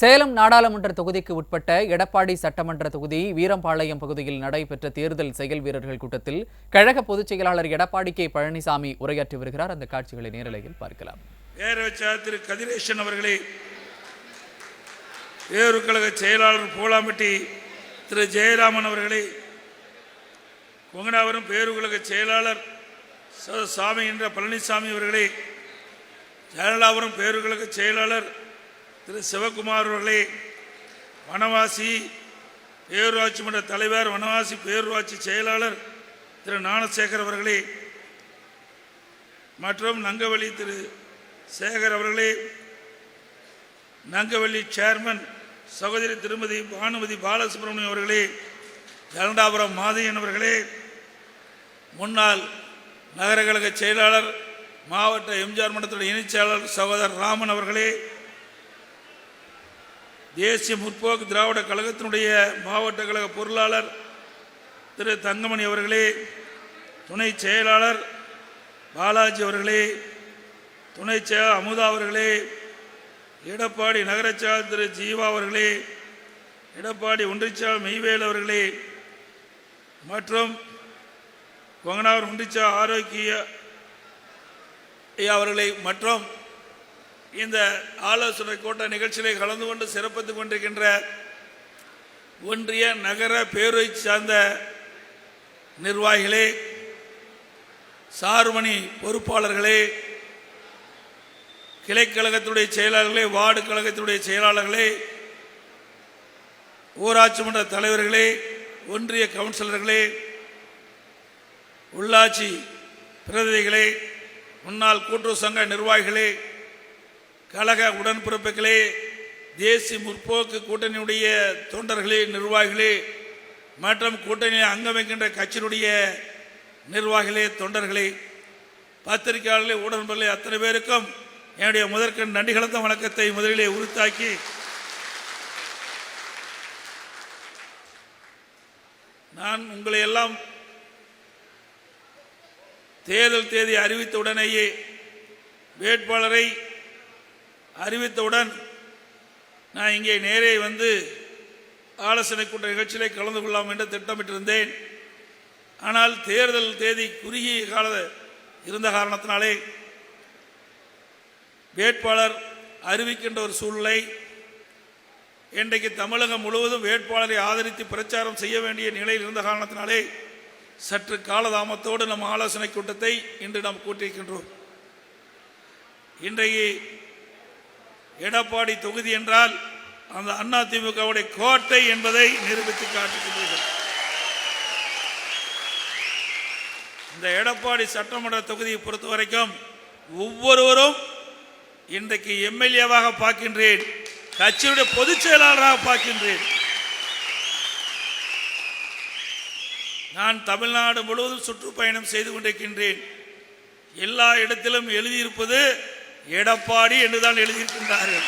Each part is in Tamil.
சேலம் நாடாளுமன்ற தொகுதிக்கு உட்பட்ட எடப்பாடி சட்டமன்ற தொகுதி வீரம்பாளையம் பகுதியில் நடைபெற்ற தேர்தல் செயல் வீரர்கள் கூட்டத்தில் கழக பொதுச் செயலாளர் எடப்பாடி கே பழனிசாமி உரையாற்றி வருகிறார். அந்த காட்சிகளை நேரலையில் பார்க்கலாம். திரு கதிரேசன் அவர்களே வேறு கழக செயலாளர் போலாம்பட்டி திரு ஜெயராமன் அவர்களே கொங்கனாவரம் பேரு கழக செயலாளர் சாமி என்ற பழனிசாமி அவர்களே ஜெயலலாபுரம் பேரு கழக செயலாளர் திரு சிவகுமார் அவர்களே வனவாசி பேரூராட்சி மன்ற தலைவர் வனவாசி பேரூராட்சி செயலாளர் திரு ஞானசேகர் அவர்களே மற்றும் நங்கவழி திரு சேகர் அவர்களே நங்கவள்ளி சேர்மன் சகோதரி திருமதி பானுமதி பாலசுப்ரமணியம் அவர்களே ஜலண்டாபுரம் மாதையன் அவர்களே முன்னாள் நகர கழக செயலாளர் மாவட்ட எம்ஜிஆர் மன்றத்துடைய இணைச் செயலாளர் சகோதரர் ராமன் அவர்களே தேசிய முற்போக்கு திராவிட கழகத்தினுடைய மாவட்ட கழக பொருளாளர் திரு தங்கமணி அவர்களே துணை செயலாளர் பாலாஜி அவர்களே துணை செயலாளர் அமுதா அவர்களே எடப்பாடி நகரச்சாளர் திரு ஜீவா அவர்களே எடப்பாடி ஒன்றிச்சாளர் மெய்வேல் அவர்களே மற்றும் கொங்கனாவர் ஒன்றிச்சா ஆரோக்கிய அவர்களை மற்றும் இந்த ஆலோசனை கூட்ட நிகழ்ச்சியிலே கலந்து கொண்டு சிறப்பித்துக் கொண்டிருக்கின்ற ஒன்றிய நகர பேரவை சார்ந்த நிர்வாகிகளே சார்மணி பொறுப்பாளர்களே கிளைக்கழகத்துடைய செயலாளர்களே வார்டு கழகத்துடைய செயலாளர்களே ஊராட்சி மன்ற தலைவர்களே ஒன்றிய கவுன்சிலர்களே உள்ளாட்சி பிரதிநிதிகளே முன்னாள் கூட்டுறவு சங்க நிர்வாகிகளே கழக உடன்பிறப்புகளே தேசிய முற்போக்கு கூட்டணியுடைய தொண்டர்களே நிர்வாகிகளே மற்றும் கூட்டணியில் அங்கமைக்கின்ற கட்சியினுடைய நிர்வாகிகளே தொண்டர்களே பத்திரிகையாளர்களே உடன்பர்களே அத்தனை பேருக்கும் என்னுடைய முதற்கண் நன்றி கலந்த வணக்கத்தை முதலிலே உறுத்தாக்கி நான் உங்களை எல்லாம் தேர்தல் தேதி அறிவித்த உடனேயே வேட்பாளரை அறிவித்தவுடன் நான் இங்கே நேரே வந்து ஆலோசனை கூட்ட நிகழ்ச்சியிலே கலந்து கொள்ளலாம் என்று திட்டமிட்டிருந்தேன். ஆனால் தேர்தல் தேதி குறுகிய கால இருந்த காரணத்தினாலே வேட்பாளர் அறிவிக்கின்ற ஒரு சூழ்நிலை இன்றைக்கு தமிழகம் முழுவதும் வேட்பாளரை ஆதரித்து பிரச்சாரம் செய்ய வேண்டிய நிலையில் இருந்த காரணத்தினாலே சற்று காலதாமத்தோடு நம் ஆலோசனை கூட்டத்தை இன்று நாம் கூட்டியிருக்கின்றோம். இன்றைக்கு எடப்பாடி தொகுதி என்றால் அந்த அண்ணா திமுகவுடைய கோட்டை என்பதை நிரூபித்து காட்டுகின்றீர்கள். இந்த எடப்பாடி சட்டமன்ற தொகுதியை பொறுத்த வரைக்கும் ஒவ்வொருவரும் இன்றைக்கு எம்எல்ஏவாக பார்க்கின்றேன் கட்சியுடைய பொதுச் செயலாளராக பார்க்கின்றேன். நான் தமிழ்நாடு முழுவதும் சுற்றுப்பயணம் செய்து கொண்டிருக்கின்றேன். எல்லா இடத்திலும் எழுதியிருப்பது எடப்பாடி என்றுதான் எழுதியிருக்கின்றார்கள்.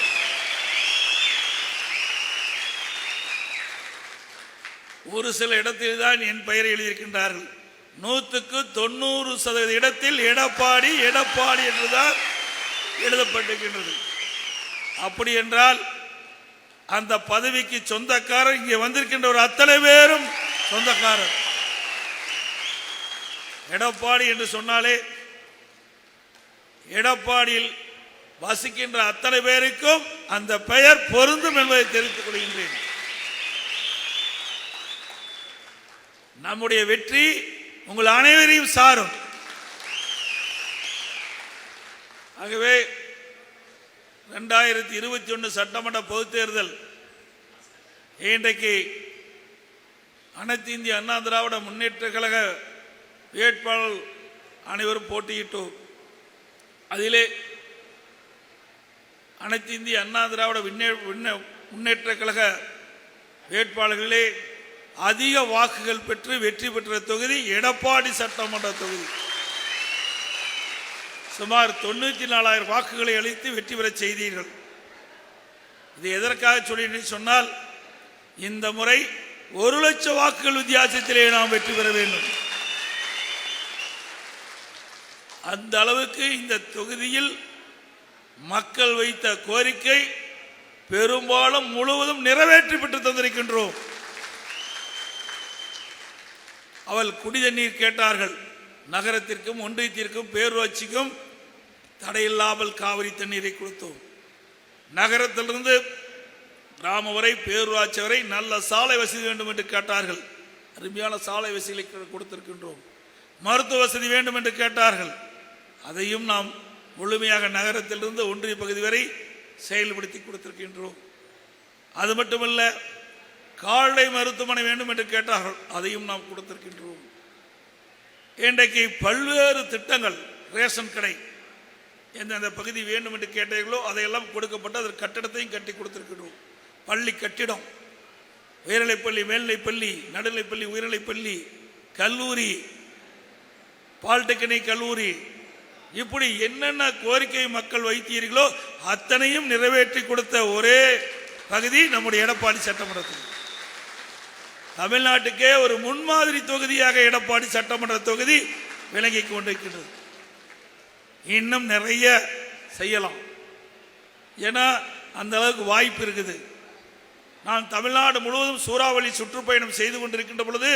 ஒரு சில இடத்தில் தான் என் பெயரை எழுதியிருக்கின்றார்கள். நூற்றுக்கு தொண்ணூறு சதவீத இடத்தில் எடப்பாடி எடப்பாடி என்றுதான் எழுதப்பட்டிருக்கின்றது. அப்படி என்றால் அந்த பதவிக்கு சொந்தக்காரர் இங்கே வந்திருக்கின்ற ஒரு அத்தனை பேரும் சொந்தக்காரர். எடப்பாடி என்று சொன்னாலே எடப்பாடியில் வசிக்கின்ற அத்தனை பேருக்கும் அந்த பெயர் பொருந்தும் என்பதை தெரிவித்துக் கொள்கின்றேன். நம்முடைய வெற்றி உங்கள் அனைவரையும் சாரும். ஆகவே ரெண்டாயிரத்தி இருபத்தி ஒன்று சட்டமன்ற பொதுத் தேர்தல் இன்றைக்கு அனைத்து இந்திய அண்ணா திராவிட முன்னேற்ற கழக வேட்பாளர் அனைவரும் போட்டியிட்டோம். அதிலே அனைத்து இந்திய அண்ணா திராவிட விண்ணே விண்ண- முன்னேற்ற கழக வேட்பாளர்களே அதிக வாக்குகள் பெற்று வெற்றி பெற்ற தொகுதி எடப்பாடி சட்டமன்ற தொகுதி. சுமார் தொண்ணூற்றி நாலாயிரம் வாக்குகளை அளித்து வெற்றி பெறச் செய்தீர்கள். இது எதற்காக சொல்லி சொன்னால் இந்த முறை ஒரு லட்சம் வாக்குகள் வித்தியாசத்திலே நாம் வெற்றி பெற வேண்டும். அந்த அளவுக்கு இந்த தொகுதியில் மக்கள் வைத்த கோரிக்கை பெரும்பாலும் முழுவதும் நிறைவேற்றி பெற்று தந்திருக்கின்றோம். அவள் குடி தண்ணீர் கேட்டார்கள். நகரத்திற்கும் ஒன்றியத்திற்கும் பேரூராட்சிக்கும் தடையில்லாமல் காவிரி தண்ணீரை கொடுத்தோம். நகரத்திலிருந்து கிராம வரை பேரூராட்சி வரை நல்ல சாலை வசதி வேண்டும் என்று கேட்டார்கள். அருமையான சாலை வசதிகளை கொடுத்திருக்கின்றோம். மருத்துவ வசதி வேண்டும் என்று கேட்டார்கள். அதையும் நாம் முழுமையாக நகரத்திலிருந்து ஒன்றிய பகுதி வரை செயல்படுத்தி கொடுத்திருக்கின்றோம். அது மட்டுமல்ல கால்நடை மருத்துவமனை வேண்டும் என்று கேட்டார்கள். அதையும் நாம் கொடுத்திருக்கின்றோம். இன்றைக்கு பல்வேறு திட்டங்கள் ரேஷன் கடை எந்தெந்த பகுதி வேண்டும் என்று கேட்டீர்களோ அதையெல்லாம் கொடுக்கப்பட்டு அதற்கு கட்டிடத்தையும் கட்டி கொடுத்திருக்கின்றோம். பள்ளி கட்டிடம் உயர்நிலைப்பள்ளி மேல்நிலைப்பள்ளி நடுநிலைப்பள்ளி உயர்நிலைப்பள்ளி கல்லூரி பாலிடெக்னிக் கல்லூரி இப்படி என்னென்ன கோரிக்கை மக்கள் வைத்தீர்களோ அத்தனையும் நிறைவேற்றி கொடுத்த ஒரே பகுதி நம்முடைய எடப்பாடி சட்டமன்றத்தில். தமிழ்நாட்டுக்கே ஒரு முன்மாதிரி தொகுதியாக எடப்பாடி சட்டமன்ற தொகுதி விளங்கி கொண்டிருக்கின்றது. இன்னும் நிறைய செய்யலாம். ஏன்னா அந்த அளவுக்கு வாய்ப்பு இருக்குது. நான் தமிழ்நாடு முழுவதும் சூறாவளி சுற்றுப்பயணம் செய்து கொண்டிருக்கின்ற பொழுது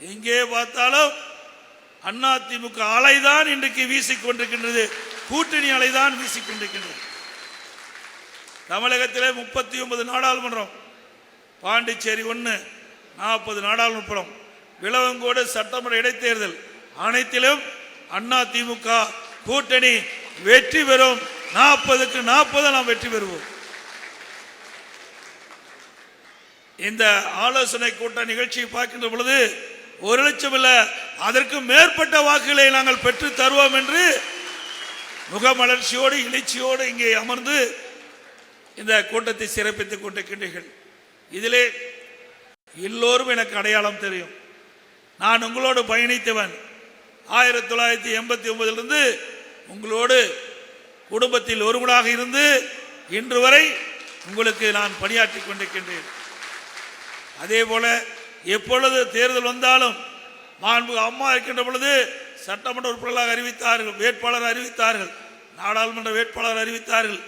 எங்கே பார்த்தாலும் அதிமுக அலைதான் இன்றைக்கு வீசிக்கொண்டிருக்கின்றது. கூட்டணி அலைதான் வீசிக்கொண்டிருக்கின்றது. தமிழகத்திலே முப்பத்தி ஒன்பது நாடாளுமன்றம் பாண்டிச்சேரி ஒன்று நாற்பது நாடாளுமன்றம் விளவங்கோடு சட்டமன்ற இடைத்தேர்தல் அனைத்திலும் அண்ணா திமுக கூட்டணி வெற்றி பெறும். நாற்பதுக்கு நாற்பது நாம் வெற்றி பெறுவோம். இந்த ஆலோசனை கூட்ட நிகழ்ச்சியை பார்க்கின்ற பொழுது ஒரு லட்சம் இல்ல. அதற்கு மேற்பட்ட வாக்குகளை நாங்கள் பெற்று தருவோம் என்று முகமலர்ச்சியோடு எழுச்சியோடு இங்கே அமர்ந்து இந்த கூட்டத்தை சிறப்பித்துக் கொண்டிருக்கின்றீர்கள். இதிலே எல்லோரும் எனக்கு அடையாளம் தெரியும். நான் உங்களோடு பயணித்தவன். ஆயிரத்தி தொள்ளாயிரத்தி எண்பத்தி ஒன்பதிலிருந்து உங்களோடு குடும்பத்தில் ஒருவனாக இருந்து இன்று வரை உங்களுக்கு நான் பணியாற்றி கொண்டிருக்கின்றேன். அதே போல எப்பொழுது தேர்தல் வந்தாலும் மாண்பு அம்மா இருக்கின்ற பொழுது சட்டமன்ற உறுப்பினர்களாக அறிவித்தார்கள் வேட்பாளர் அறிவித்தார்கள் நாடாளுமன்ற வேட்பாளர் அறிவித்தார்கள்.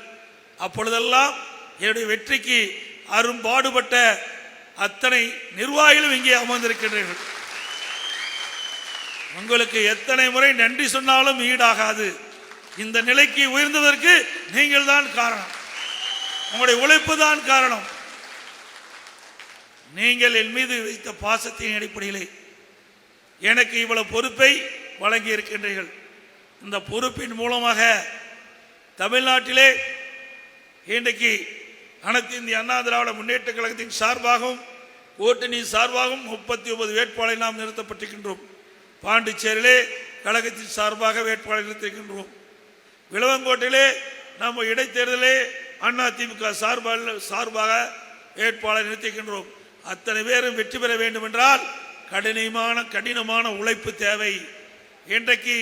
அப்பொழுதெல்லாம் என்னுடைய வெற்றிக்கு அரும்பாடுபட்ட அத்தனை நிர்வாகிகளும் இங்கே அமர்ந்திருக்கின்றீர்கள். உங்களுக்கு எத்தனை முறை நன்றி சொன்னாலும் ஈடாகாது. இந்த நிலைக்கு உயர்ந்ததற்கு நீங்கள் தான் காரணம். உங்களுடைய உழைப்பு தான் காரணம். நீங்கள் என் மீது வைத்த பாசத்தின் அடிப்படையிலே எனக்கு இவ்வளவு பொறுப்பை வழங்கி இருக்கின்றீர்கள் இந்த பொறுப்பின் மூலமாக தமிழ்நாட்டிலே இன்றைக்கு அனைத்து இந்திய அண்ணா திராவிட முன்னேற்ற கழகத்தின் சார்பாகவும் கூட்டணி சார்பாகவும் முப்பத்தி ஒன்பது வேட்பாளரை நாம் நிறுத்தப்பட்டிருக்கின்றோம். பாண்டிச்சேரியிலே கழகத்தின் சார்பாக வேட்பாளர் நிறுத்திருக்கின்றோம் விளவங்கோட்டையிலே நம்ம இடைத்தேர்தலே அதிமுக சார்பாக சார்பாக வேட்பாளர் நிறுத்திக்கின்றோம் அத்தனை பேரும் வெற்றி பெற வேண்டும் என்றால் கடினமான கடினமான உழைப்பு தேவை. இன்றைக்கு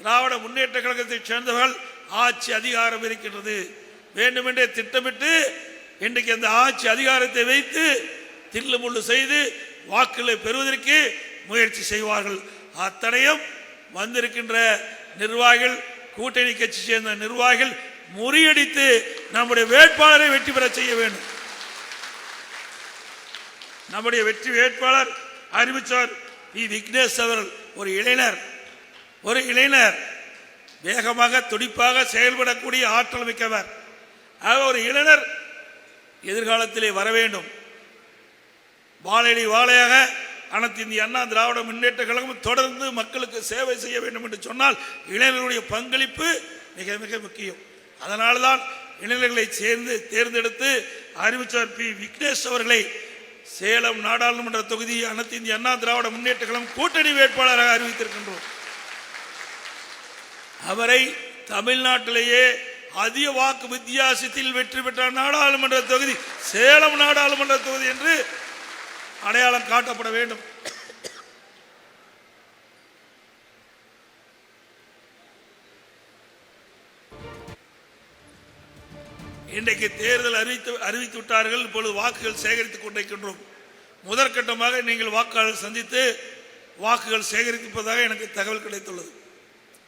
திராவிட முன்னேற்ற கழகத்தைச் சேர்ந்தவர்கள் ஆட்சி அதிகாரம் இருக்கின்றது. வேண்டுமென்றே திட்டமிட்டு இன்றைக்கு அந்த ஆட்சி அதிகாரத்தை வைத்து தில்லு முள்ளு செய்து வாக்குகளை பெறுவதற்கு முயற்சி செய்வார்கள். அத்தனையும் வந்திருக்கின்ற நிர்வாகிகள் கூட்டணி கட்சி சேர்ந்த நிர்வாகிகள் முறியடித்து நம்முடைய வேட்பாளரை வெற்றி பெற செய்ய வேண்டும். நம்முடைய வெற்றி வேட்பாளர் அறிவிச்சார் பி. விக்னேஷ் அவர்கள். ஒரு இளைஞர். ஒரு இளைஞர். வேகமாக துடிப்பாக செயல்படக்கூடிய ஆற்றல் மிக்கவர். ஆக ஒரு இளைஞர் எதிர்காலத்திலே வர வேண்டும். வாழையடி வாழையாக அனைத்து இந்திய அண்ணா திராவிட முன்னேற்ற கழகம் தொடர்ந்து மக்களுக்கு சேவை செய்ய வேண்டும் என்று சொன்னால் இளைஞர்களுடைய பங்களிப்பு மிக மிக முக்கியம். அதனால்தான் இளைஞர்களை சேர்ந்து தேர்ந்தெடுத்து அறிவிச்சார் பி. விக்னேஷ் அவர்களை சேலம் நாடாளுமன்ற தொகுதி அனைத்து இந்திய அண்ணா திராவிட முன்னேற்ற கழகம் கூட்டணி வேட்பாளராக அறிவித்திருக்கின்றோம். அவரை தமிழ்நாட்டிலேயே அதிக வாக்கு வித்தியாசத்தில் வெற்றி பெற்ற நாடாளுமன்ற தொகுதி சேலம் நாடாளுமன்ற தொகுதி என்று அடையாளம் காட்டப்பட வேண்டும். இன்றைக்கு தேர்தல் அறிவித்து அறிவித்து விட்டார்கள் இப்பொழுது வாக்குகள் சேகரித்துக் கொண்டிருக்கின்றோம். முதற்கட்டமாக நீங்கள் வாக்காளர் சந்தித்து வாக்குகள் சேகரிப்பதாக எனக்கு தகவல் கிடைத்துள்ளது.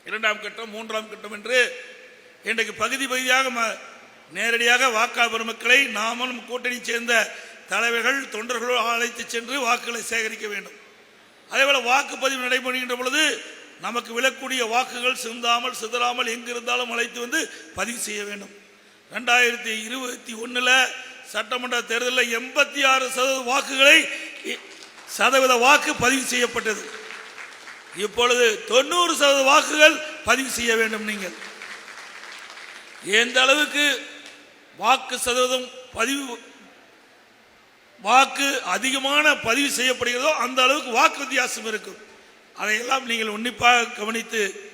இரண்டாம் கட்டம் மூன்றாம் கட்டம் என்று இன்றைக்கு பகுதி பகுதியாக ம- நேரடியாக வாக்காளர் பெருமக்களை நாமளும் கூட்டணி சேர்ந்த தலைவர்கள் தொண்டர்களோடு அழைத்து சென்று வாக்குகளை சேகரிக்க வேண்டும். அதேபோல் வாக்குப்பதிவு நடைபெறுகின்ற பொழுது நமக்கு விழக்கூடிய வாக்குகள் சிந்தாமல் சிதறாமல் எங்கிருந்தாலும் அழைத்து வந்து பதிவு செய்ய வேண்டும். ரெண்டாயிரத்தி இருபத்தி ஒன்றில் சட்டமன்ற தேர்தலில் எண்பத்தி ஆறு சதவீத வாக்குகளை இ- சதவீத வாக்கு பதிவு செய்யப்பட்டது. இப்பொழுது தொண்ணூறு சதவீத வாக்குகள் பதிவு செய்ய வேண்டும் நீங்கள். எந்த அளவுக்கு வாக்கு சதவீதம் பதிவு வாக்கு அதிகமான பதிவு செய்யப்படுகிறதோ அந்த அளவுக்கு வாக்கு வித்தியாசம் இருக்கும். அதையெல்லாம் நீங்கள் உன்னிப்பாக கவனித்து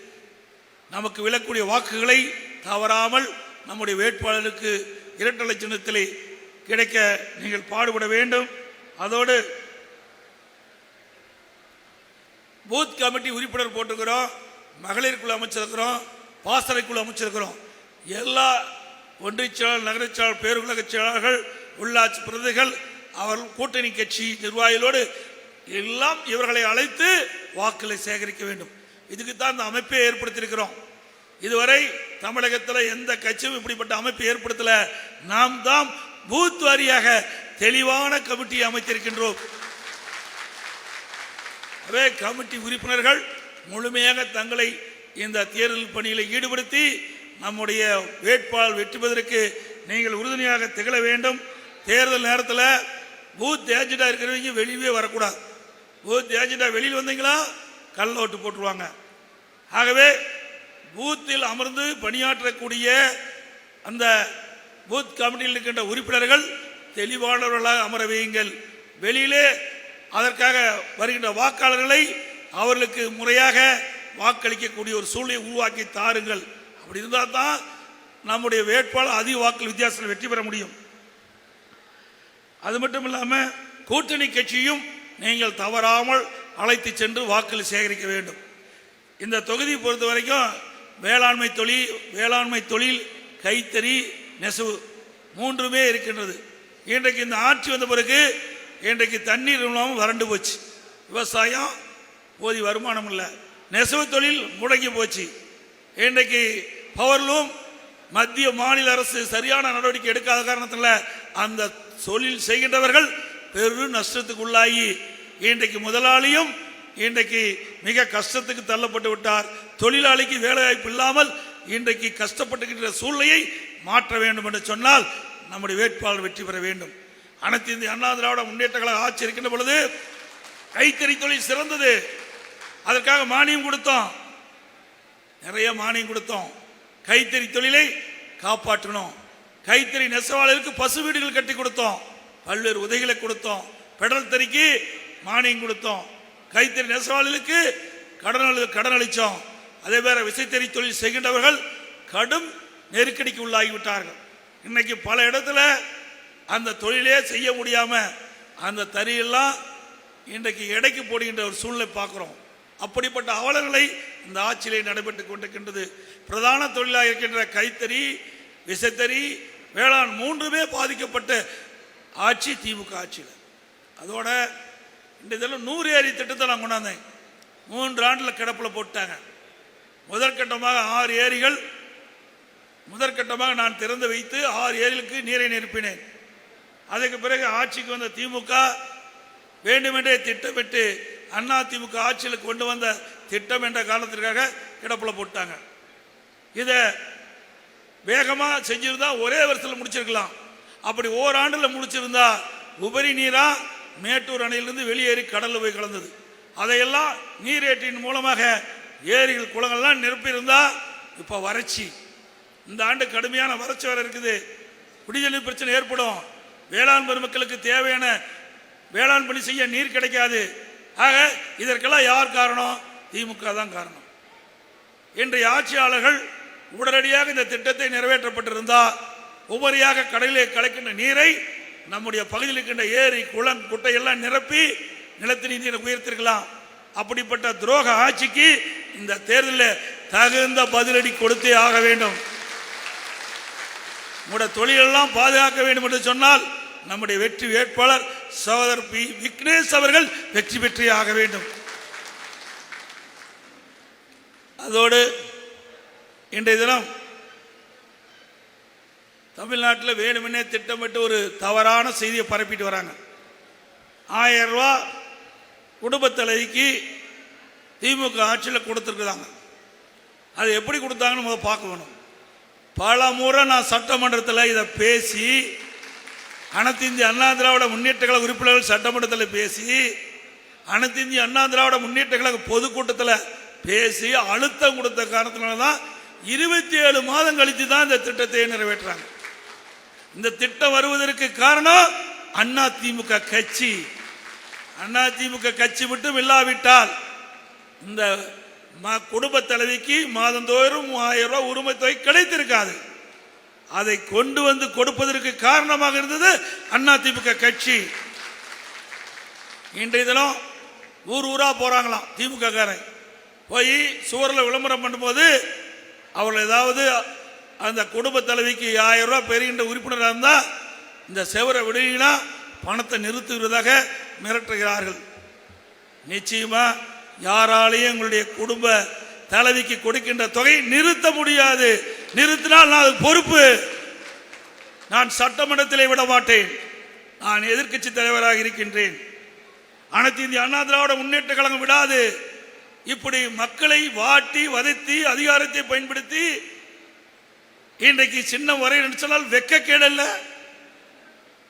நமக்கு விழக்கூடிய வாக்குகளை தவறாமல் நம்முடைய வேட்பாளருக்கு இரட்டலை சின்னத்திலே கிடைக்க நீங்கள் பாடுபட வேண்டும். அதோடு பூத் கமிட்டி உறுப்பினர் போட்டிருக்கிறோம் மகளிர் குழு அமைச்சிருக்கிறோம் பாசறைக்குழு குழு அமைச்சிருக்கிறோம். எல்லா ஒன்றிய செயலாளர் நகரச் செயலாளர் பேருலக செயலாளர்கள் உள்ளாட்சி பிரதிகள் அவர்கள் கூட்டணி கட்சி நிர்வாகிகளோடு எல்லாம் இவர்களை அழைத்து வாக்குகளை சேகரிக்க வேண்டும். இதுக்கு தான் இந்த அமைப்பை ஏற்படுத்தியிருக்கிறோம். இதுவரை தமிழகத்தில் எந்த கட்சியும் இப்படிப்பட்ட அமைப்பு ஏற்படுத்தல. நாம் தான் பூத் வாரியாக தெளிவான கமிட்டியை அமைத்திருக்கின்றோம். அதே கமிட்டி உறுப்பினர்கள் முழுமையாக தங்களை இந்த தேர்தல் பணியில் ஈடுபடுத்தி நம்முடைய வேட்பாளர் வெற்றி பெறுவதற்கு நீங்கள் உறுதுணையாக திகழ வேண்டும். தேர்தல் நேரத்தில் பூத் ஏஜெண்டாக இருக்கிறவங்க வெளியே வரக்கூடாது. பூத் ஏஜெண்டாக வெளியில் வந்தீங்களா கள்ள ஓட்டு போட்டுருவாங்க. ஆகவே பூத்தில் அமர்ந்து பணியாற்றக்கூடிய அந்த பூத் கமிட்டியில் இருக்கின்ற உறுப்பினர்கள் தெளிவானவர்களாக அமர வையுங்கள். வெளியிலே அதற்காக வருகின்ற வாக்காளர்களை அவர்களுக்கு முறையாக வாக்களிக்கக்கூடிய ஒரு சூழ்நிலை உருவாக்கி தாருங்கள். அப்படி இருந்தால் தான் நம்முடைய வேட்பாளர் அதிக வாக்கு வித்தியாசத்தில் வெற்றி பெற முடியும். அது மட்டும் இல்லாமல் கூட்டணி கட்சியும் நீங்கள் தவறாமல் அழைத்து சென்று வாக்குகள் சேகரிக்க வேண்டும். இந்த தொகுதி பொறுத்த வரைக்கும் வேளாண்மை தொழில் வேளாண்மை தொழில் கைத்தறி நெசவு மூன்றுமே இருக்கின்றது. இன்றைக்கு இந்த ஆட்சி வந்த பிறகு இன்றைக்கு தண்ணீர் இல்லாமல் வறண்டு போச்சு. விவசாயம் போதி வருமானம் இல்லை. நெசவு தொழில் முடங்கி போச்சு. இன்றைக்கு பவர்லூம் மத்திய மாநில அரசு சரியான நடவடிக்கை எடுக்காத காரணத்தில் அந்த தொழில் செய்கின்றவர்கள் பெரும் நஷ்டத்துக்கு உள்ளாகி இன்றைக்கு முதலாளியும் இன்றைக்கு மிக கஷ்டத்துக்கு தள்ளப்பட்டு விட்டார். தொழிலாளிக்கு வேலைவாய்ப்பு இல்லாமல் இன்றைக்கு கஷ்டப்பட்டுகின்ற சூழ்நிலையை மாற்ற வேண்டும் என்று சொன்னால் நம்முடைய வேட்பாளர் வெற்றி பெற வேண்டும். அனைத்து இந்திய அண்ணா திராவிட முன்னேற்ற கழக ஆட்சி இருக்கின்ற பொழுது கைத்தறி தொழில் சிறந்தது. அதற்காக மானியம் கொடுத்தோம். நிறைய மானியம் கொடுத்தோம். கைத்தறி தொழிலை காப்பாற்றணும். கைத்தறி நெசவாளருக்கு பசு வீடுகள் கட்டி கொடுத்தோம். பல்வேறு உதவிகளை கொடுத்தோம். பெடல் தறிக்கு மானியம் கொடுத்தோம். கைத்தறி நெசவாளர்களுக்கு கடன் அளி- கடன் அளித்தோம் அதே வேற விசைத்தறி தொழில் செய்கின்றவர்கள் கடும் நெருக்கடிக்கு உள்ளாகிவிட்டார்கள். இன்னைக்கு பல இடத்துல அந்த தொழிலே செய்ய முடியாம அந்த தறியெல்லாம் இன்றைக்கு எடைக்கு போடுகின்ற ஒரு சூழ்நிலை பார்க்குறோம். அப்படிப்பட்ட அவலங்களை இந்த ஆட்சியிலே நடைபெற்றுக் கொண்டிருக்கின்றது. பிரதான தொழிலாக இருக்கின்ற கைத்தறி விசைத்தறி வேளாண் மூன்றுமே பாதிக்கப்பட்ட ஆட்சி திமுக ஆட்சியில். அதோட இந்த இதெல்லாம் நூறு ஏரி திட்டத்தை நான் கொண்டாந்தேன். மூன்று ஆண்டில் கிடப்பில் போட்டாங்க. முதற்கட்டமாக ஆறு ஏரிகள் முதற்கட்டமாக நான் திறந்து வைத்து ஆறு ஏரிகளுக்கு நீரை நிரப்பினேன். அதுக்கு பிறகு ஆட்சிக்கு வந்த திமுக வேண்டுமென்றே திட்டமிட்டு அண்ணா திமுக ஆட்சியில் கொண்டு வந்த திட்டம் என்ற காரணத்திற்காக கிடப்பில் போட்டாங்க. இதை வேகமாக செஞ்சுருந்தா ஒரே வருஷத்தில் முடிச்சிருக்கலாம். அப்படி ஓராண்டில் முடிச்சிருந்தா உபரி நீராக மேட்டூர் அணையிலிருந்து வெளியேறி கடலில் போய் கலந்தது. அதையெல்லாம் நீரேற்றின் மூலமாக ஏரிகள் குளங்கள்லாம் நிரப்பியிருந்தா இப்போ வறட்சி. இந்த ஆண்டு கடுமையான வறட்சி வர இருக்குது. குடிநீர் பிரச்சனை ஏற்படும். வேளாண் பெருமக்களுக்கு தேவையான வேளாண் பணி செய்ய நீர் கிடைக்காது. ஆக இதற்கெல்லாம் யார் காரணம்? திமுக தான் காரணம். இன்றைய ஆட்சியாளர்கள் உடனடியாக இந்த திட்டத்தை நிறைவேற்றப்பட்டிருந்தால் உபரியாக கடலிலே கலக்கின்ற நீரை நம்முடைய பகுதியில் இருக்கின்ற ஏரி குளம் குட்டையெல்லாம் நிரப்பி நிலத்தடி நீரை உயர்த்திருக்கலாம். அப்படிப்பட்ட துரோக ஆட்சிக்கு இந்த தேர்தலில் தகுந்த பதிலடி கொடுத்தே ஆக வேண்டும். உங்களுடைய தொழிலெல்லாம் பாதுகாக்க வேண்டும் என்று சொன்னால் நம்முடைய வெற்றி வேட்பாளர் சகோதரர் பி. விக்னேஷ் அவர்கள் வெற்றி பெற்றே ஆக வேண்டும். அதோடு இன்றைய தினம் தமிழ்நாட்டில் வேணுமென்னே திட்டமிட்டு ஒரு தவறான செய்தியை பரப்பிட்டு வராங்க. ஆயிரம் ரூபா குடும்பத் தலைவிக்கு திமுக ஆட்சியில் கொடுத்துருக்குறாங்க. அது எப்படி கொடுத்தாங்கன்னு முதல் பார்க்கணும் பல முறை நான் சட்டமன்றத்தில் இதை பேசி அனைத்து இந்திய அண்ணா திராவிட முன்னேற்ற கழக உறுப்பினர்கள் சட்டமன்றத்தில் பேசி அனைத்து இந்திய அண்ணா திராவிட முன்னேற்ற கழக பொதுக்கூட்டத்தில் பேசி அழுத்தம் கொடுத்த காரணத்தினால தான் இருபத்தி ஏழு மாதம் கழித்து தான் இந்த திட்டத்தை நிறைவேற்றுறாங்க. இந்த திட்டம் வருவதற்கு காரணம் அண்ணா திமுக கட்சி. அண்ணா திமுக கட்சி மட்டும் இல்லாவிட்டால் இந்த குடும்ப தலைவிக்கு மாதந்தோறும் ஆயிரம் ரூபாய் உரிமை தொகை கிடைத்திருக்காது. அதை கொண்டு வந்து கொடுப்பதற்கு காரணமாக இருந்தது அண்ணா திமுக கட்சி. இன்றைய தினம் ஊர் ஊரா போறாங்களாம் திமுக காரன் போய் சுவரில் விளம்பரம் பண்ணும்போது அவர்கள் ஏதாவது அந்த குடும்ப தலைவிக்கு ஆயிரம் ரூபாய் பெறுகின்ற உறுப்பினராக இருந்தால் இந்த செவரை விடுவீங்கன்னா பணத்தை நிறுத்துகிறதாக மிரட்டுகிறார்கள். நிச்சயமா யாராலையும் எங்களுடைய குடும்ப தலைவிக்கு கொடுக்கின்ற தொகை நிறுத்த முடியாது. நிறுத்தினால் நான் அது பொறுப்பு. நான் சட்டமன்றத்திலே விட மாட்டேன். நான் எதிர்க்கட்சி தலைவராக இருக்கின்றேன். அனைத்து இந்திய அண்ணா திராவிட முன்னேற்ற கழகம் விடாது. இப்படி மக்களை வாட்டி வதைத்து அதிகாரத்தை பயன்படுத்தி இன்றைக்கு சின்ன வரை சொன்னால் வெக்கக்கேடல்ல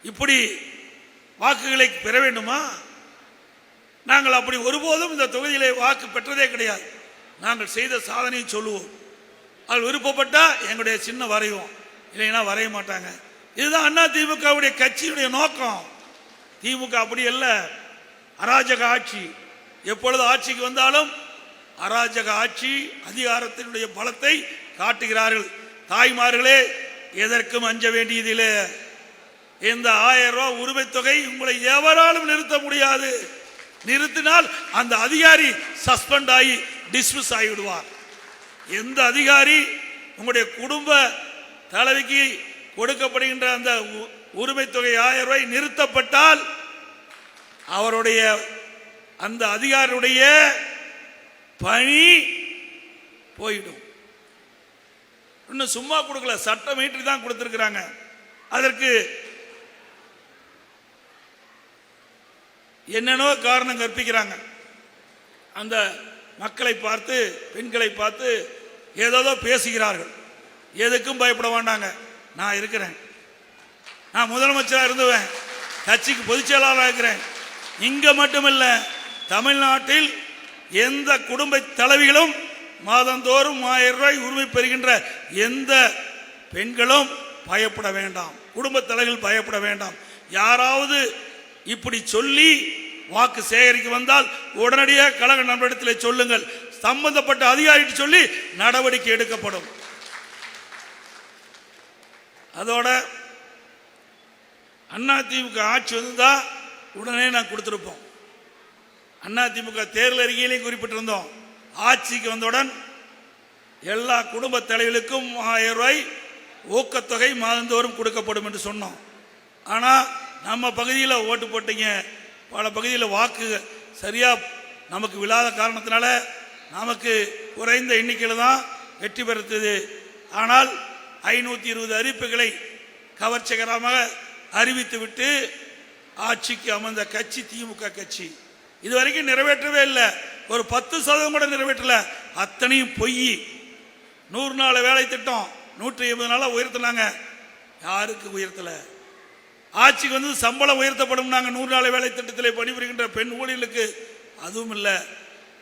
இப்படி வாக்குகளை பெற வேண்டுமா? நாங்கள் அப்படி ஒருபோதும் இந்த தொகுதியிலே வாக்கு பெற்றதே கிடையாது. நாங்கள் செய்த சாதனையை சொல்லுவோம். அது விருப்பப்பட்டா எங்களுடைய சின்ன வரைவோம். இல்லைன்னா வரைய மாட்டாங்க. இதுதான் அண்ணா திமுகவுடைய கட்சியினுடைய நோக்கம். திமுக அப்படி அல்ல. அராஜக ஆட்சி. எப்பொழுது ஆட்சிக்கு வந்தாலும் அராஜக ஆட்சி அதிகாரத்தினுடைய பலத்தை காட்டுகிறார்கள். தாய்மார்களே எதற்கும் அஞ்ச வேண்டியதில்லை இந்த ஆயிரம் ரூபாய் உரிமை தொகை உங்களை எவராலும் நிறுத்த முடியாது. நிறுத்தினால் அந்த அதிகாரி சஸ்பெண்ட் ஆகி டிஸ்மிஸ் ஆகிவிடுவார். எந்த அதிகாரி உங்களுடைய குடும்ப தலைவிக்கு கொடுக்கப்படுகின்ற அந்த உ- உரிமை தொகை ஆயிரம் ரூபாய் நிறுத்தப்பட்டால் அவருடைய அந்த அதிகாரியுடைய பணி போயிடும். இன்னும் சும்மா கொடுக்கல. சட்டம் மீட்டு தான் கொடுத்துருக்குறாங்க. அதற்கு என்னென்னோ காரணம் கற்பிக்கிறாங்க. அந்த மக்களை பார்த்து பெண்களை பார்த்து ஏதோதோ பேசுகிறார்கள். எதுக்கும் பயப்பட வேண்டாங்க. நான் இருக்கிறேன். நான் முதலமைச்சராக இருந்துவேன். கட்சிக்கு பொதுச் செயலாளராக இருக்கிறேன். இங்கே மட்டுமில்லை தமிழ்நாட்டில் எந்த குடும்ப தலைவிகளும் மாதந்தோறும் ஆயிரம் ரூபாய் உரிமை பெறுகின்ற எந்த பெண்களும் பயப்பட வேண்டாம். குடும்பத் தலைகள் பயப்பட வேண்டாம். யாராவது இப்படி சொல்லி வாக்கு சேகரிக்க வந்தால் உடனடியாக கழக நண்பரிடத்தில் சொல்லுங்கள். சம்பந்தப்பட்ட அதிகாரிட்டு சொல்லி நடவடிக்கை எடுக்கப்படும். அதோட அதிமுக ஆட்சி வந்தால் உடனே நான் கொடுத்துருப்போம். அதிமுக தேர்தல் அறிக்கையிலையும் குறிப்பிட்டிருந்தோம். ஆட்சிக்கு வந்தவுடன் எல்லா குடும்ப தலைவர்களுக்கும் ஆயிரம் ரூபாய் ஊக்கத்தொகை மாதந்தோறும் கொடுக்கப்படும் என்று சொன்னோம். ஆனால் நம்ம பகுதியில் ஓட்டு போட்டீங்க. பல பகுதியில் வாக்கு சரியாக நமக்கு விழாத காரணத்தினால நமக்கு குறைந்த எண்ணிக்கையில் தான் வெற்றி பெறுத்தது. ஆனால் ஐநூற்றி இருபது அறிவிப்புகளை கவர்ச்சிகரமாக அறிவித்துவிட்டு ஆட்சிக்கு அமர்ந்த கட்சி திமுக கட்சி. இதுவரைக்கும் நிறைவேற்றவே இல்லை. ஒரு பத்து சதவீதம் கூட நிறைவேற்றல. அத்தனையும் பொய். நூறு நாள் வேலை திட்டம் நூற்றி ஐம்பது நாளாக உயர்த்தினாங்க. யாருக்கு உயர்த்தலை? ஆட்சிக்கு வந்து சம்பளம் உயர்த்தப்படும் நாங்கள் நூறு நாள் வேலை திட்டத்தில் பணிபுரிகின்ற பெண் ஊழியர்களுக்கு. அதுவும் இல்லை.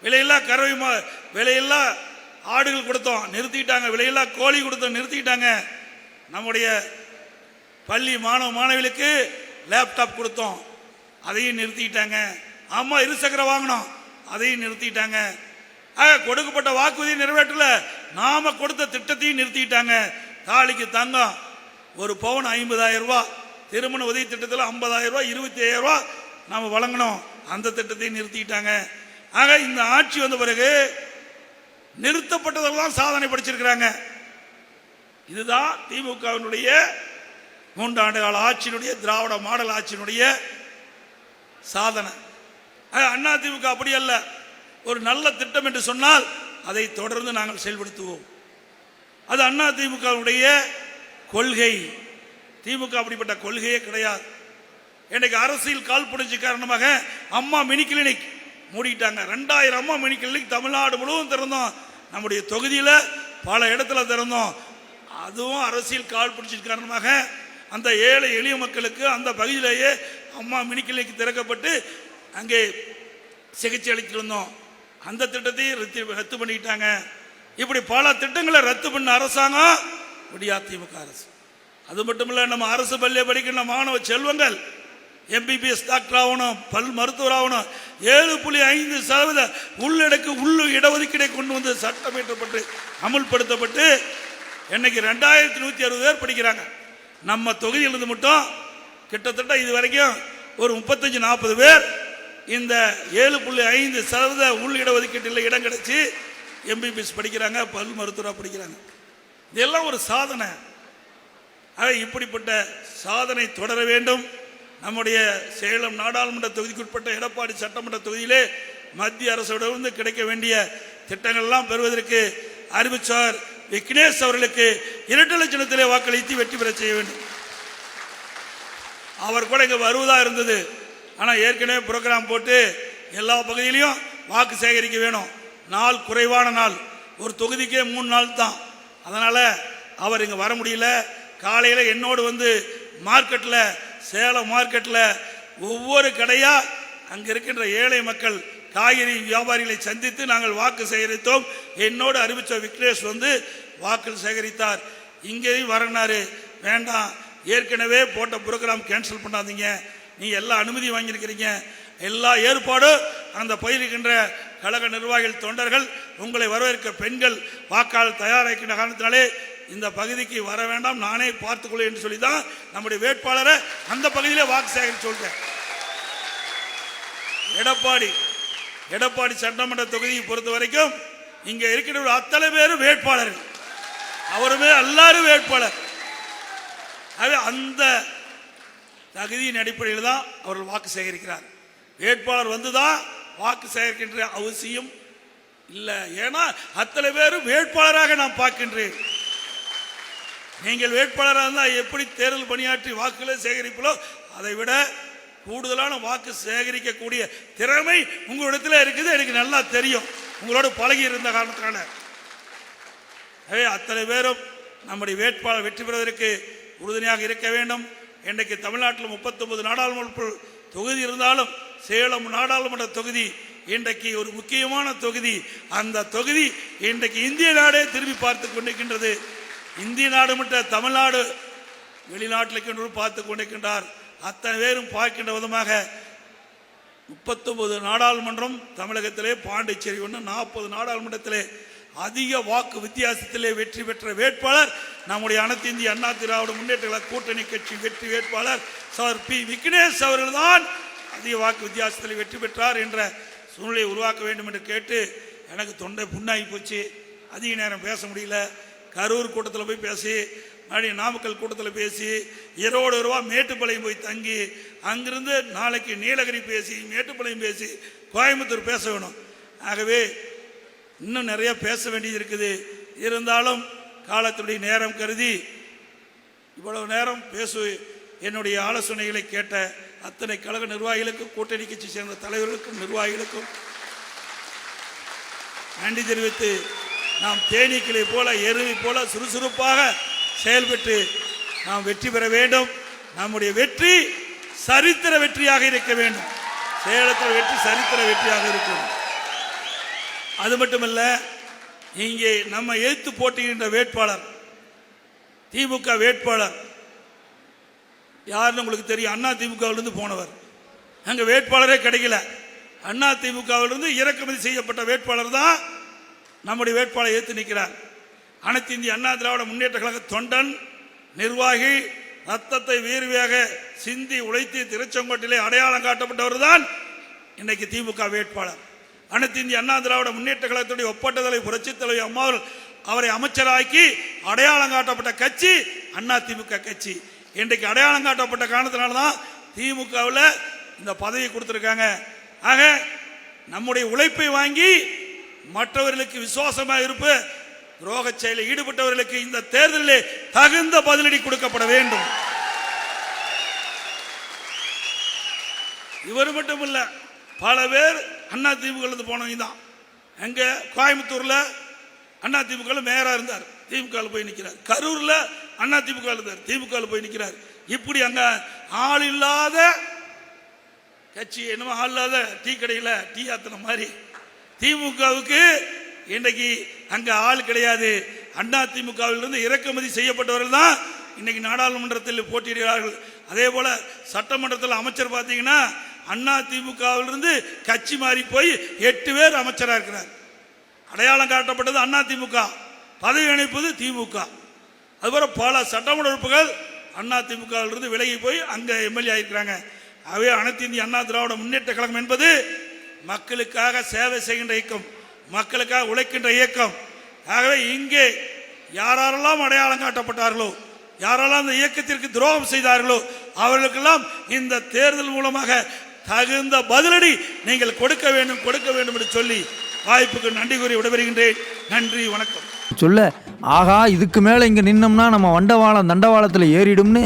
விலையில்லா கறவை மா விலையில்லா ஆடுகள் கொடுத்தோம் நிறுத்திட்டாங்க. விலையில்லா கோழி கொடுத்தோம் நிறுத்திட்டாங்க. நம்முடைய பள்ளி மாணவ மாணவிகளுக்கு லேப்டாப் கொடுத்தோம். அதையும் நிறுத்திட்டாங்க. ஆமாம் இருசக்கர வாங்கினோம் அதையும் நிறுத்திட்டாங்க. ஆக கொடுக்கப்பட்ட வாக்குறுதியை நிறைவேற்றல. நாம கொடுத்த திட்டத்தையும் நிறுத்திட்டாங்க. தாலிக்கு தங்கம் ஒரு பவுன் ஐம்பதாயிரம் ரூபாய் திருமண உதவி திட்டத்தில் ஐம்பதாயிரம் ரூபாய் இருபத்தி ஐயாயிரம் ரூபாய் நாம் வழங்கினோம் அந்த திட்டத்தையும் நிறுத்திட்டாங்க. ஆக இந்த ஆட்சி வந்த பிறகு நிறுத்தப்பட்டதெல்லாம் சாதனை படிச்சிருக்கிறாங்க. இதுதான் திமுகவினுடைய மூன்றாண்டு கால ஆட்சியினுடைய திராவிட மாடல் ஆட்சியினுடைய சாதனை. அண்ணா திமுக அப்படி அல்ல. ஒரு நல்ல திட்டம் என்று சொன்னால் அதை தொடர்ந்து நாங்கள் செயல்படுத்துவோம். அது அண்ணா திமுகவுடைய கொள்கை. திமுக அப்படிப்பட்ட கொள்கையே கிடையாது. இன்னைக்கு அரசியல் கால் புடிச்சு காரணமாக அம்மா மினி கிளினிக் மூடிட்டாங்க. ரெண்டாயிரம் அம்மா மினி கிளினிக் தமிழ்நாடு முழுவதும் திறந்தோம். நம்முடைய தொகுதியில் பல இடத்துல திறந்தோம். அதுவும் அரசியல் கால் பிடிச்சது காரணமாக அந்த ஏழை எளிய மக்களுக்கு அந்த பகுதியிலேயே அம்மா மினி கிளினிக் திறக்கப்பட்டு அங்கே சிகிச்சை அளித்துட்டு இருந்தோம் அந்த திட்டத்தையும் ரத்து ரத்து பண்ணிக்கிட்டாங்க இப்படி பல திட்டங்களை ரத்து பண்ண அரசாங்கம் விடியா திமுக அரசு. அது மட்டும் இல்லை நம்ம அரசு பள்ளியை படிக்கிற மாணவ செல்வங்கள் எம்பிபிஎஸ் டாக்டர் ஆகணும் பல் மருத்துவர் ஆகணும் ஏழு புள்ளி ஐந்து சதவீத உள்ளடக்கு உள்ளு இடஒதுக்கீடை கொண்டு வந்து சட்டம் இயற்றப்பட்டு அமுல்படுத்தப்பட்டு இன்னைக்கு ரெண்டாயிரத்தி நூற்றி அறுபது பேர் படிக்கிறாங்க. நம்ம தொகுதியிலிருந்து மட்டும் கிட்டத்தட்ட இது வரைக்கும் ஒரு முப்பத்தஞ்சு நாற்பது பேர் இந்த ஏழு புள்ளி ஐந்து சதவீத உள் இடஒதுக்கீட்டில் இடம் கிடைச்சி எம்பிபிஎஸ் படிக்கிறாங்க பல் மருத்துவராக படிக்கிறாங்க. இதெல்லாம் ஒரு சாதனை. ஆக இப்படிப்பட்ட சாதனை தொடர வேண்டும். நம்முடைய சேலம் நாடாளுமன்ற தொகுதிக்குட்பட்ட எடப்பாடி சட்டமன்ற தொகுதியிலே மத்திய அரசோடு கிடைக்க வேண்டிய திட்டங்கள்லாம் பெறுவதற்கு அறிவிச்சார் விக்னேஷ் அவர்களுக்கு இரண்டு லட்சத்திலே வாக்களித்து வெற்றி பெற செய்ய வேண்டும். அவர் கூட இங்கே வருவதாக இருந்தது. ஆனால் ஏற்கனவே ப்ரோக்ராம் போட்டு எல்லா பகுதியிலையும் வாக்கு சேகரிக்க வேணும். நாள் குறைவான நாள். ஒரு தொகுதிக்கே மூணு நாள் தான். அதனால் அவர் இங்கே வர முடியல. காலையில் என்னோடு வந்து மார்க்கெட்டில் சேலம் மார்க்கெட்டில் ஒவ்வொரு கடையாக அங்கே இருக்கின்ற ஏழை மக்கள் காய்கறி வியாபாரிகளை சந்தித்து நாங்கள் வாக்கு சேகரித்தோம். என்னோடு அறிவித்த விக்னேஷ் வந்து வாக்கு சேகரித்தார். இங்கேயும் வரனாரு வேண்டாம். ஏற்கனவே போட்ட ப்ரோக்ராம் கேன்சல் பண்ணாதீங்க. நீ எல்லா அனுமதி வாங்கியிருக்கிறீங்க. எல்லா ஏற்பாடும் அந்த பயிருக்கின்ற கழக நிர்வாகிகள் தொண்டர்கள் உங்களை வரவேற்க பெண்கள் வாக்காளர் தயாராகின்ற காரணத்தினாலே இந்த பகுதிக்கு வர வேண்டாம் நானே பார்த்துக்கொள்ள என்று சொல்லி தான் நம்முடைய வேட்பாளரை அந்த பகுதியிலே வாக்கு சேகரித்து சொல்கிறேன் எடப்பாடி எடப்பாடி சட்டமன்ற தொகுதியை பொறுத்த வரைக்கும் இங்கே இருக்கிற அத்தனை பேரும் வேட்பாளர்கள். அவருமே எல்லாரும் வேட்பாளர். அந்த தகுதியின் அடிப்படையில் தான் அவர்கள் வாக்கு சேகரிக்கிறார். வேட்பாளர் வந்துதான் வாக்கு சேகரிக்கின்ற அவசியம் இல்லை. ஏன்னா அத்தனை பேரும் வேட்பாளராக நான் பார்க்கின்றேன். நீங்கள் வேட்பாளராக இருந்தால் எப்படி தேர்தல் பணியாற்றி வாக்குகளை சேகரிப்பீங்களோ அதை விட கூடுதலான வாக்கு சேகரிக்கக்கூடிய திறமை உங்களிடத்தில் இருக்குது. எனக்கு நல்லா தெரியும். உங்களோட பழகி இருந்த காரணத்தினால. அத்தனை பேரும் நம்முடைய வேட்பாளர் வெற்றி பெறுவதற்கு உறுதுணையாக இருக்க வேண்டும். இன்றைக்கு தமிழ்நாட்டில் முப்பத்தொன்பது நாடாளுமன்ற தொகுதி இருந்தாலும் சேலம் நாடாளுமன்ற தொகுதி இன்றைக்கு ஒரு முக்கியமான தொகுதி. அந்த தொகுதி இன்றைக்கு இந்திய நாடே திரும்பி பார்த்து கொண்டிருக்கின்றது. இந்திய நாடு மட்டும் தமிழ்நாடு வெளிநாட்டில் பார்த்து கொண்டிருக்கின்றார். அத்தனை பேரும் பார்க்கின்ற விதமாக முப்பத்தொன்பது நாடாளுமன்றம் தமிழகத்திலே பாண்டிச்சேரி ஒன்று நாற்பது நாடாளுமன்றத்திலே அதிக வாக்கு வித்தியாசத்திலே வெற்றி பெற்ற வேட்பாளர் நம்முடைய அனைத்து இந்திய அண்ணா திராவிட முன்னேற்ற கூட்டணி கட்சி வெற்றி வேட்பாளர் சார் பி விக்னேஷ் அவர்கள்தான் அதிக வாக்கு வித்தியாசத்தில் வெற்றி பெற்றார் என்ற சூழ்நிலையை உருவாக்க வேண்டும் என்று கேட்டு எனக்கு தொண்டை புண்ணாகி போச்சு. அதிக நேரம் பேச முடியல. கரூர் கூட்டத்தில் போய் பேசி மறுபடியும் நாமக்கல் கூட்டத்தில் பேசி ஈரோடு ரூபா மேட்டுப்பாளையம் போய் தங்கி அங்கிருந்து நாளைக்கு நீலகிரி பேசி மேட்டுப்பாளையம் பேசி கோயம்புத்தூர் பேச வேணும். ஆகவே இன்னும் நிறைய பேச வேண்டியது இருக்குது. இருந்தாலும் காலத்துடைய நேரம் கருதி இவ்வளவு நேரம் பேசு என்னுடைய ஆலோசனைகளை கேட்ட அத்தனை கழக நிர்வாகிகளுக்கும் கூட்டணி கட்சி சேர்ந்த தலைவர்களுக்கும் நிர்வாகிகளுக்கும் நன்றி தெரிவித்து நாம் தேனீக்களை போல எருவி போல சுறுசுறுப்பாக செயல்பட்டு நாம் வெற்றி பெற வேண்டும். நம்முடைய வெற்றி சரித்திர வெற்றியாக இருக்க வேண்டும். சேலத்தில் வெற்றி சரித்திர வெற்றியாக இருக்கும் அது மட்டுமல்ல இங்கே நம்ம எதிர்த்து போட்டியின்ற வேட்பாளர் திமுக வேட்பாளர் யாருன்னு உங்களுக்கு தெரியும் அண்ணா திமுகவிலிருந்து போனவர். அங்கே வேட்பாளரே கிடைக்கல. அண்ணா திமுகவிலிருந்து இறக்குமதி செய்யப்பட்ட வேட்பாளர் தான் நம்முடைய வேட்பாளரை ஏற்று நிற்கிறார். அனைத்து இந்திய அண்ணா திராவிட முன்னேற்ற கழக தொண்டன் நிர்வாகி ரத்தத்தை வீர்வையாக சிந்தி உழைத்து திருச்செங்கோட்டிலே அடையாளம் காட்டப்பட்டவர் தான் இன்னைக்கு திமுக வேட்பாளர். அனைத்து இந்திய அண்ணா திராவிட முன்னேற்ற கழகத்துடைய ஒப்பட்டதலை தலைவர் புரட்சி தலைவர் அம்மா அவரை அமைச்சராக்கி அடையாளம் காட்டப்பட்ட கட்சி அண்ணா திமுக கட்சி. இன்றைக்கு அடையாளம் காட்டப்பட்ட காரணத்தினால்தான் திமுகவில் இந்த பதவி கொடுத்துருக்காங்க. ஆக நம்முடைய உழைப்பை வாங்கி மற்றவர்களுக்கு விசுவாசமாக இருப்பு துரோக செயலில் ஈடுபட்டவர்களுக்கு இந்த தேர்தலில் தகுந்த பதிலடி கொடுக்கப்பட வேண்டும். இவர் மட்டும் இல்லை பல பேர் அண்ணா திமுக போனவங்க தான். எங்க கோயம்புத்தூர்ல அண்ணா திமுகவில் மேயரா இருந்தார். திமுக போய் நிற்கிறார் கரூர்ல அண்ணா திமுக இருந்தார். திமுக போய் நிற்கிறார் இப்படி அங்க ஆள் இல்லாத கட்சி என்னமோ ஆள் இல்லாத டீ கடையில் டீ ஆத்தின மாதிரி திமுகவுக்கு இன்றைக்கு அங்க ஆள் கிடையாது. அண்ணா திமுகவிலிருந்து இறக்குமதி செய்யப்பட்டவர்கள் தான் இன்னைக்கு நாடாளுமன்றத்தில் போட்டியிடுகிறார்கள். அதே போல சட்டமன்றத்தில் அமைச்சர் பார்த்தீங்கன்னா அண்ணா திமுகவிலிருந்து கட்சி மாறி போய் எட்டு பேர் அமைச்சராக இருக்கிறார். அடையாளம் காட்டப்பட்டது அண்ணா திமுக பதவி இணைப்பது திமுக. அதுபோல் பல சட்டமன்ற உறுப்புகள் அண்ணா திமுகவிலிருந்து விலகி போய் அங்கே எம்எல்ஏ ஆயிருக்கிறாங்க. ஆகவே அனைத்து இந்திய அண்ணா திராவிட முன்னேற்ற கழகம் என்பது மக்களுக்காக சேவை செய்கின்ற இயக்கம் மக்களுக்காக உழைக்கின்ற இயக்கம். ஆகவே இங்கே யாரெல்லாம் அடையாளம் காட்டப்பட்டார்களோ யாரெல்லாம் இந்த இயக்கத்திற்கு துரோகம் செய்தார்களோ அவர்களுக்கெல்லாம் இந்த தேர்தல் மூலமாக தகுந்த பதிலடி நீங்கள் கொடுக்க வேண்டும் கொடுக்க வேண்டும் என்று சொல்லி வாய்ப்புக்கு நன்றி கூறி விடைபெறுகின்றேன். நன்றி வணக்கம். சொல்ல ஆகா இதுக்கு மேலே இங்கே நின்னோம்னா நம்ம வண்டவாளம் தண்டவாளத்தில் ஏறிடும்னு